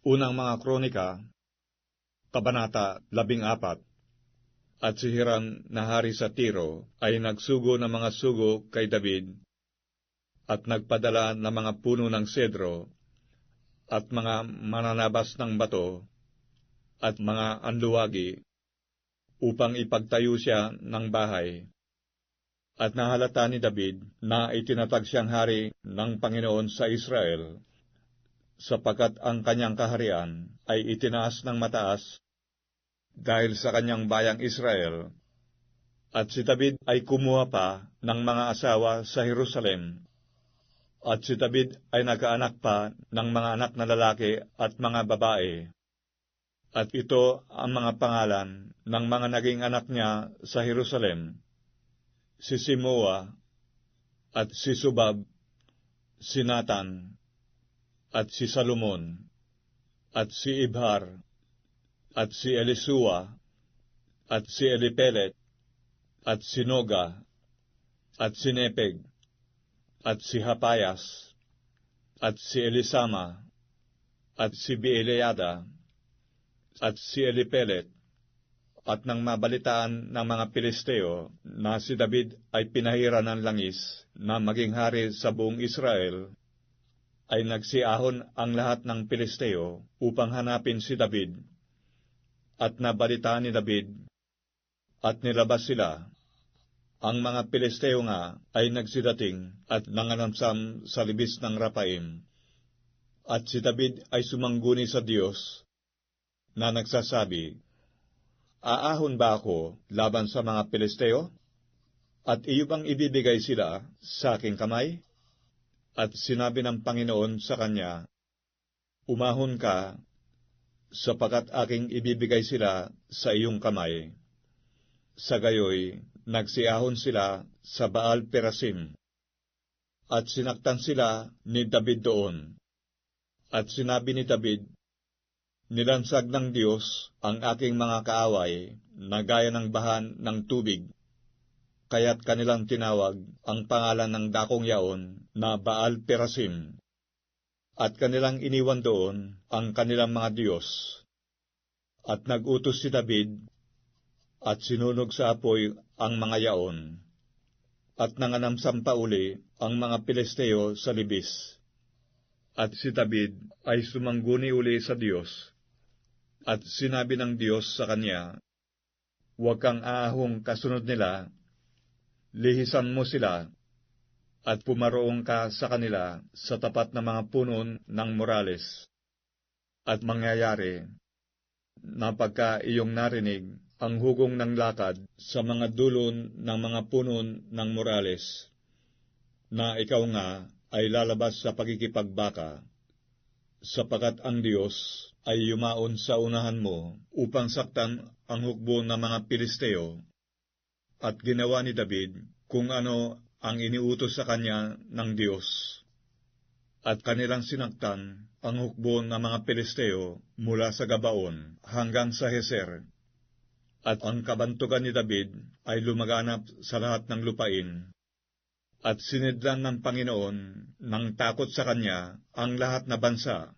Unang mga kronika, Kabanata 14 At si Hiram na hari sa Tiro ay nagsugo ng mga sugo kay David at nagpadala ng mga puno ng sedro at mga mananabas ng bato at mga anluwagi upang ipagtayo siya ng bahay. At nahalata ni David na itinatag siyang hari ng Panginoon sa Israel sapagkat ang kanyang kaharian ay itinaas ng mataas dahil sa kanyang bayang Israel, at si David ay kumuha pa ng mga asawa sa Jerusalem, at si David ay nagkaanak pa ng mga anak na lalaki at mga babae. At ito ang mga pangalan ng mga naging anak niya sa Jerusalem, si Simua, at si Subab, si Nathan, at si Salomon, at si Ibhar, at si Elisua, at si Elipelet, at si Noga, at si Nepeg, at si Hapayas, at si Elisama, at si Bieleada, at si Elipelet, at nang mabalitaan ng mga Pilisteo na si David ay pinahira ng langis na maging hari sa buong Israel, ay nagsiahon ang lahat ng Pilisteo upang hanapin si David. At nabalita ni David, at nilabas sila. Ang mga Pilisteo nga ay nagsidating at nanganamsam sa libis ng Rapaim. At si David ay sumangguni sa Diyos na nagsasabi, Aahon ba ako laban sa mga Pilisteo? At iyo bang ibibigay sila sa aking kamay? At sinabi ng Panginoon sa kanya, Umahon ka, sapagat aking ibibigay sila sa iyong kamay. Sa gayoy, nagsiahon sila sa Baal Perasim. At sinaktan sila ni David doon. At sinabi ni David, Nilansag ng Diyos ang aking mga kaaway na gaya ng bahan ng tubig kaya't kanilang tinawag ang pangalan ng dakong yaon na Baal Perasim, at kanilang iniwan doon ang kanilang mga Diyos. At nagutos si David, at sinunog sa apoy ang mga yaon, at nanganamsam pa uli ang mga Pilisteo sa libis. At si David ay sumangguni uli sa Diyos, at sinabi ng Diyos sa kanya, Huwag kang aahong kasunod nila lihisan mo sila at pumaroong ka sa kanila sa tapat ng mga punon ng Morales. At mangyayari na pagka iyong narinig ang hugong ng lakad sa mga dulon ng mga punon ng Morales, na ikaw nga ay lalabas sa pagkikipagbaka, sapagat ang Diyos ay yumaon sa unahan mo upang saktan ang hukbo ng mga Pilisteo at ginawa ni David kung ano ang iniutos sa kanya ng Diyos. At kanilang sinaktan ang hukbo ng mga Pilisteo mula sa Gabaon hanggang sa Heser. At ang kabantugan ni David ay lumaganap sa lahat ng lupain. At sinidlan ng Panginoon ng takot sa kanya ang lahat na bansa